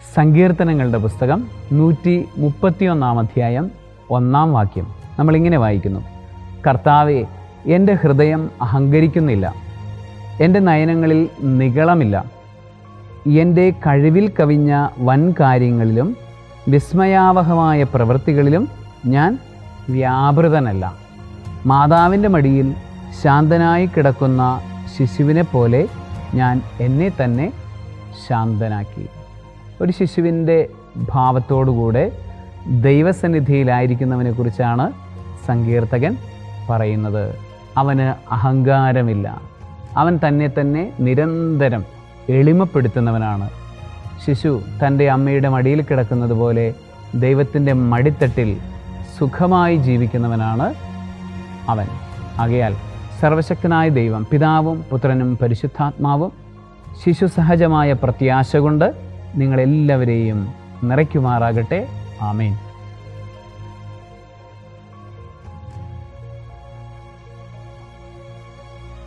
സങ്കീർത്തനങ്ങളുടെ പുസ്തകം നൂറ്റി മുപ്പത്തിയൊന്നാം അധ്യായം ഒന്നാം വാക്യം. നമ്മളിങ്ങനെ വായിക്കുന്നു. കർത്താവെ എന്റെ ഹൃദയം അഹങ്കരിക്കുന്നില്ല. എന്റെ നയനങ്ങളിൽ നികളമില്ല എന്റെ കഴിവിൽ കവിഞ്ഞ വൻ കാര്യങ്ങളിലും വിസ്മയാവഹമായ പ്രവൃത്തികളിലും ഞാൻ വ്യാപൃതനല്ല. മാതാവിന്റെ മടിയിൽ ശാന്തനായി കിടക്കുന്ന ശിശുവിനെ പോലെ ഞാൻ എന്നെ തന്നെ ശാന്തനാക്കി. ഒരു ശിശുവിന്റെ ഭാവത്തോടുകൂടെ ദൈവസന്നിധിയിലായിരിക്കുന്നവനെ കുറിച്ചാണ് സങ്കീർത്തകൻ പറയുന്നത്. അവന് അഹങ്കാരമില്ല. അവൻ തന്നെ തന്നെ നിരന്തരം എളിമപ്പെടുത്തുന്നവനാണ്. ശിശു തന്റെ അമ്മയുടെ മടിയിൽ കിടക്കുന്നത് പോലെ ദൈവത്തിന്റെ മടിത്തട്ടിൽ സുഖമായി ജീവിക്കുന്നവനാണ് അവൻ. ആകയാൽ സർവശക്തനായ ദൈവം പിതാവും പുത്രനും പരിശുദ്ധാത്മാവും ശിശു സഹജമായ പ്രത്യാശ കൊണ്ട് നിങ്ങളെല്ലാവരെയും നിറയ്ക്കുമാറാകട്ടെ. ആമേൻ.